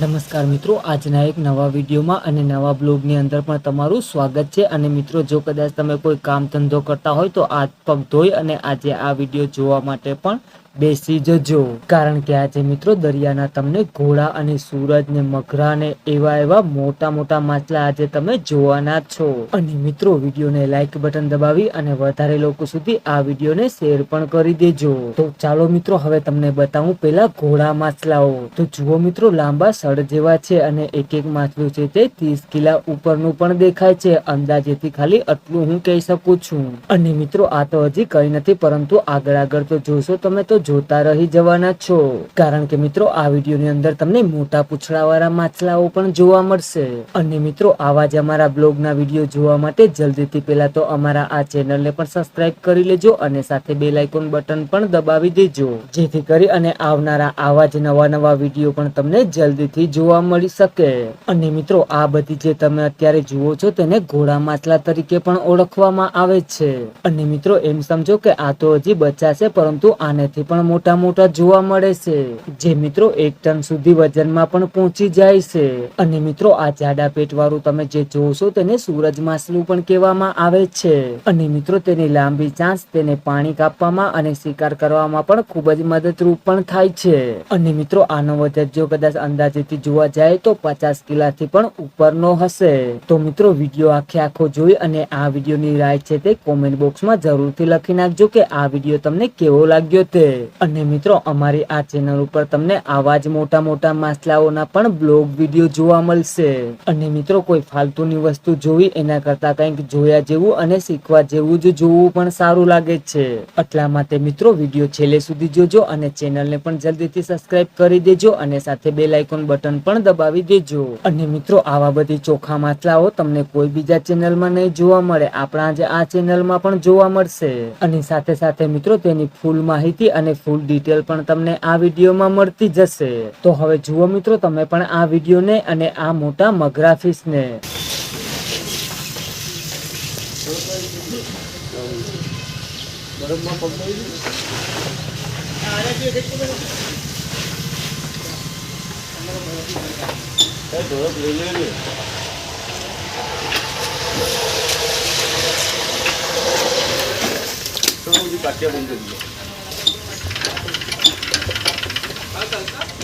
નમસ્કાર મિત્રો, આજના એક નવા વિડીયોમાં અને નવા બ્લોગની અંદર પણ તમારું સ્વાગત છે. અને મિત્રો, જો કદાચ તમે કોઈ કામ ધંધો કરતા હોય તો હાથ પગ ધોઈ અને આજે આ વીડિયો જોવા માટે પણ બેસી જજો. કારણ કે આજે મિત્રો દરિયાના તમને ઘોડા અને સૂરજ ને મગરા ને એવા એવા મોટા મોટા માછલા આજે તમે જોવાના છો. અને મિત્રો વિડીયોને લાઈક બટન દબાવી અને વધારે લોકો સુધી આ વિડીયોને શેર પણ કરી દેજો. તો ચાલો મિત્રો હવે તમને બતાવું પેલા ઘોડા માછલાઓ. તો જુઓ મિત્રો લાંબા સળ જેવા છે અને એક એક માછલું છે તે ત્રીસ કિલા ઉપરનું પણ દેખાય છે. અંદાજેથી ખાલી આટલું હું કહી શકું છું. અને મિત્રો આ તો હજી કઈ નથી, પરંતુ આગળ આગળ તો જોશો તમે તો જોતા રહી જવાના છો. કારણ કે મિત્રો, આ વિડીયોની અંદર તમને મોટા પૂછડાવાળા માછલાઓ પણ જોવા મળશે. અને મિત્રો, આવા જ અમારા બ્લોગના વીડિયો જોવા માટે જલ્દીથી પહેલા તો અમારા આ ચેનલને પણ સબસ્ક્રાઇબ કરી લેજો અને સાથે બે લાઇકોન બટન પણ દબાવી દેજો. જેથી કરી અને આવનારા આવા જ નવા નવા વીડિયો પણ તમને જલ્દીથી જોવા મળી શકે. અને મિત્રો, આ બધી જે તમે અત્યારે જુઓ છો તેને ઘોડા માછલા તરીકે પણ ઓળખવામાં આવે છે. અને મિત્રો, એમ સમજો કે આ તો હજી બચ્ચા છે, પરંતુ આનેથી પણ મોટા મોટા જોવા મળે છે. જે મિત્રો એક ટન સુધી વજનમાં પણ પહોંચી જાય છે. અને મિત્રો, આ જાડા પેટ તમે જે જોશો તેને સૂરજ માછલું પણ કહેવામાં આવે છે. અને મિત્રો, તેની લાંબી ચાંચ તેને પાણી કાપવામાં અને શિકાર કરવામાં પણ ખૂબ જ મદદરૂપ પણ થાય છે. અને મિત્રો, આનો વજન જો કદાચ અંદાજેથી જોવા જાય તો પચાસ કિલાથી પણ ઉપરનો હશે. તો મિત્રો, વીડિયો આખે આખો જોઈ અને આ વિડીયોની રાય છે તે કોમેન્ટ બોક્સમાં જરૂરથી લખી નાખજો કે આ વીડિયો તમને કેવો લાગ્યો તે. અને મિત્રો, અમારી આ ચેનલ ઉપર તમને આવા જ મોટા મોટા માછલાઓના પણ બ્લોગ વીડિયો જોવા મળશે. અને મિત્રો, કોઈ ફાલતુની વસ્તુ જોવી, એના કરતા કંઈક જોયા જેવું અને શીખવા જેવું જ જોવું પણ સારું લાગે છે. એટલા માટે મિત્રો વીડિયો છેલ્લે સુધી જોજો અને ચેનલને પણ જલ્દીથી સબસ્ક્રાઇબ કરી દેજો અને સાથે બેલ આઇકોન બટન પણ દબાવી દેજો. અને મિત્રો, આવા બધી ચોખા માછલાઓ તમને કોઈ બીજા ચેનલમાં નહીં જોવા મળે. આપણા જ આ ચેનલમાં પણ જોવા મળશે. અને સાથે સાથે મિત્રો, તેની ફૂલ માહિતી અને ફૂલ ડિટેલ પણ તમને આ વિડીયોમાં મળતી જશે. તો હવે જુઓ મિત્રો, તમે પણ આ વિડીયોને અને આ મોટા મગરા ફિશને બંધ કરી